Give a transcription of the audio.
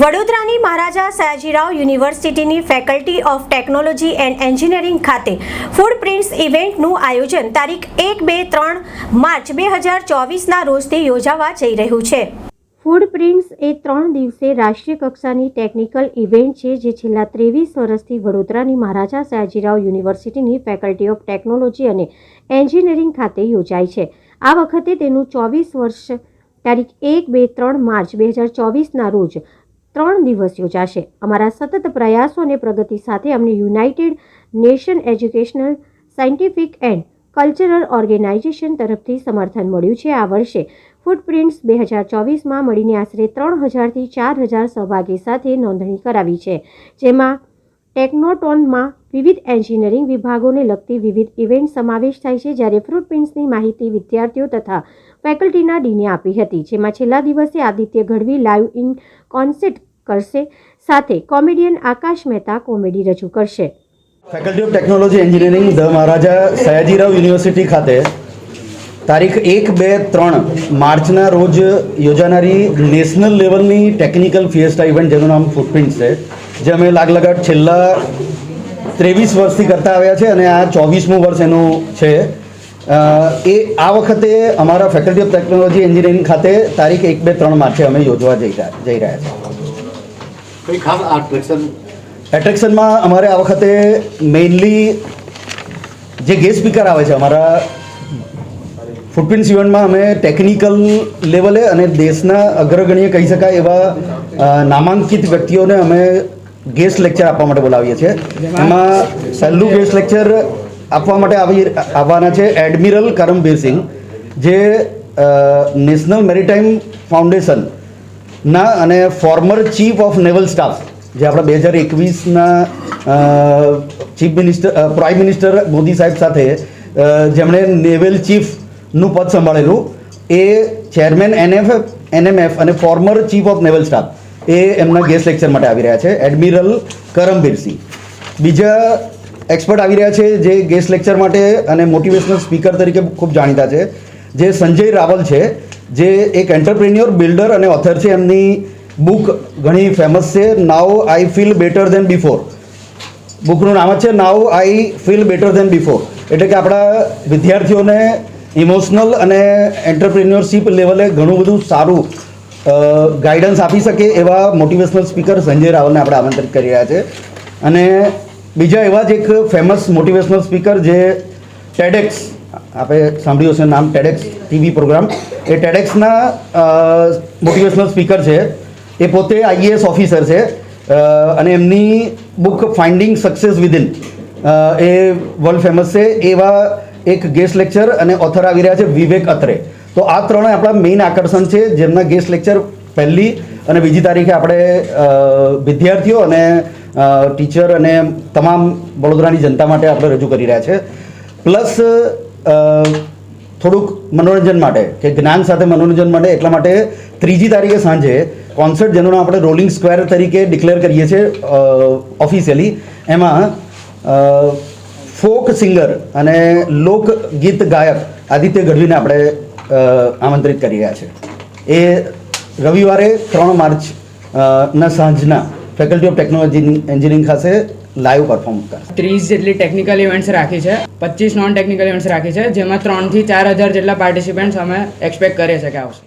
વડોદરાની મહારાજા સયાજીરાવ યુનિવર્સિટીની faculty of technology and engineering ખાતે ફૂડ પ્રિન્ટ્સ ઇવેન્ટનું આયોજન તારીખ એક, બે, ત્રણ માર્ચ બે હજાર ચોવીસના રોજથી યોજાવા જઈ રહ્યું છે. ફૂડ પ્રિન્ટ્સ એ ત્રણ દિવસે રાષ્ટ્રીય કક્ષાની ટેકનિકલ ઇવેન્ટ છે, જે છેલ્લા ત્રેવીસ વર્ષથી વડોદરાની મહારાજા સયાજીરાવ યુનિવર્સિટીની ફેકલ્ટી ઓફ ટેકનોલોજી અને એન્જિનિયરિંગ ખાતે યોજાય છે. આ વખતે તેનું ચોવીસ વર્ષ તારીખ એક, બે, ત્રણ માર્ચ બે હજાર ચોવીસના રોજ ત્રણ દિવસ યોજાશે. અમારા સતત પ્રયાસો અને પ્રગતિ સાથે અમને United Nation educational, scientific and cultural organisation તરફથી સમર્થન મળ્યું છે. આ વર્ષે ફૂટપ્રિન્ટ્સ બે હજાર ચોવીસમાં મળીને આશરે ત્રણ હજારથી ચાર હજાર સહભાગી સાથે નોંધણી કરાવી છે. જેમાં ટેકનોટોનમાં વિવિધ એન્જિનિયરિંગ વિભાગોને લગતી વિવિધ ઇવેન્ટ સમાવેશ થાય છે. જ્યારે ફ્રૂટપ્રિન્ટ્સની માહિતી વિદ્યાર્થીઓ તથા ફેકલ્ટીના ડીને આપી હતી, જેમાં છેલ્લા દિવસે Aditya Gadhvi live in concert કરશે, સાથે કોમેડિયન આકાશ મહેતા કોમેડી રજૂ કરશે. Faculty of technology engineering the Maharaja Sayajirao university ખાતે તારીખ એક, બે, ત્રણ માર્ચના રોજ યોજાનારી નેશનલ લેવલની ટેકનિકલ ફિએસ્ટા ઇવેન્ટ, જેનું નામ ફૂટપ્રિન્ટ છે, જે અમે લાગલગાટ છેલ્લા ત્રેવીસ વર્ષથી કરતા આવ્યા છે અને આ ચોવીસમું વર્ષ એનું છે. એ આ વખતે અમારા ફેકલ્ટી ઓફ ટેકનોલોજી એન્જિનિયરિંગ ખાતે તારીખ એક બે ત્રણ માર્ચે અમે યોજવા જઈ રહ્યા જઈ રહ્યા છીએ. કઈ ખાસ આટ્રેક્શન એટ્રેક્શનમાં અમારે આ વખતે મેઇનલી જે ગેસ્ટ સ્પીકર આવે છે અમારા ફૂટપ્રિન્ટ્સ ઇવેન્ટમાં અમે ટેકનિકલ લેવલે અને દેશના અગ્રગણ્ય કહી શકાય એવા નામાંકિત વ્યક્તિઓને અમે ગેસ્ટ લેક્ચર આપવા માટે બોલાવીએ છીએ. એમાં પહેલું ગેસ્ટ લેક્ચર આપવા માટે આવી આવવાના છે એડમિરલ કરમબીર સિંહ, જે નેશનલ મેરીટાઈમ ફાઉન્ડેશન ના અને former chief of naval staff, જે આપણા બે હજાર એકવીસના chief minister prime minister Modi સાહેબ સાથે જેમણે નેવલ ચીફનું પદ સંભાળેલું, એ ચેરમેન એનએફ, એનએમએફ અને former chief of naval staff, એ એમના ગેસ્ટ લેક્ચર માટે આવી રહ્યા છે, એડમિરલ કરમબીર સિંહ. બીજા એક્સપર્ટ આવી રહ્યા છે, જે ગેસ્ટ લેક્ચર માટે અને મોટિવેશનલ સ્પીકર તરીકે ખૂબ જાણીતા છે, જે સંજય રાવલ છે, જે એક એન્ટરપ્રેન્યોર બિલ્ડર અને ઓથર છે. એમની બુક ઘણી ફેમસ છે. Now I feel better than before બુકનું નામ જ છે now I feel better than before એટલે કે આપણા વિદ્યાર્થીઓને ઇમોશનલ અને એન્ટરપ્રિન્યોરશિપ લેવલે ઘણું બધું સારું ગાઈડન્સ આપી શકે એવા મોટિવેશનલ સ્પીકર સંજય રાવલને આપણે આમંત્રિત કરી રહ્યા છે. અને બીજા એવા જ એક ફેમસ મોટિવેશનલ સ્પીકર જે ટેડેક્સ આપણે સાંભળ્યું હશે નામ ટેડેક્સ ટીવી પ્રોગ્રામ એ ટેડેક્સના મોટિવેશનલ સ્પીકર છે. એ પોતે આઈએએસ ઓફિસર છે. અને એમની બુક ફાઇન્ડિંગ સક્સેસ વિધિન એ વર્લ્ડ ફેમસ છે. એવા એક ગેસ્ટ લેક્ચર અને ઓથર આવી રહ્યા છે વિવેક અત્રે. તો આ ત્રણે આપણા મેઇન આકર્ષણ છે. જેમના ગેસ્ટ લેક્ચર પહેલી અને બીજી તારીખે આપણે વિદ્યાર્થીઓ અને ટીચર અને તમામ વડોદરાની જનતા માટે આપણે રજૂ કરી રહ્યા છે. પ્લસ થોડુંક મનોરંજન માટે, કે જ્ઞાન સાથે મનોરંજન માટે, એટલા માટે ત્રીજી તારીખે સાંજે કોન્સર્ટ જેનું આપણે રોલિંગ સ્ક્વેર તરીકે ડિક્લેર કરીએ છીએ ઓફિશિયલી એમાં ફોક સિંગર અને લોક ગીત ગાયક આદિત્ય ગઢવીને આપણે આમંત્રિત કરી રહ્યા છે. એ રવિવારે ત્રણ માર્ચ ના સાંજના ફેકલ્ટી ઓફ ટેકનોલોજી એન્જિનિયરિંગ ખાતે લાઈવ પરફોર્મ કરશે ત્રીસ જેટલી ટેકનિકલ ઇવેન્ટ્સ રાખી છે, પચીસ નોન ટેકનિકલ ઇવેન્ટ્સ રાખી છે, જેમાં ત્રણથી ચાર હજાર જેટલા પાર્ટિસિપન્ટ્સ અમે એક્સપેક્ટ કરીએ છીએ આવશે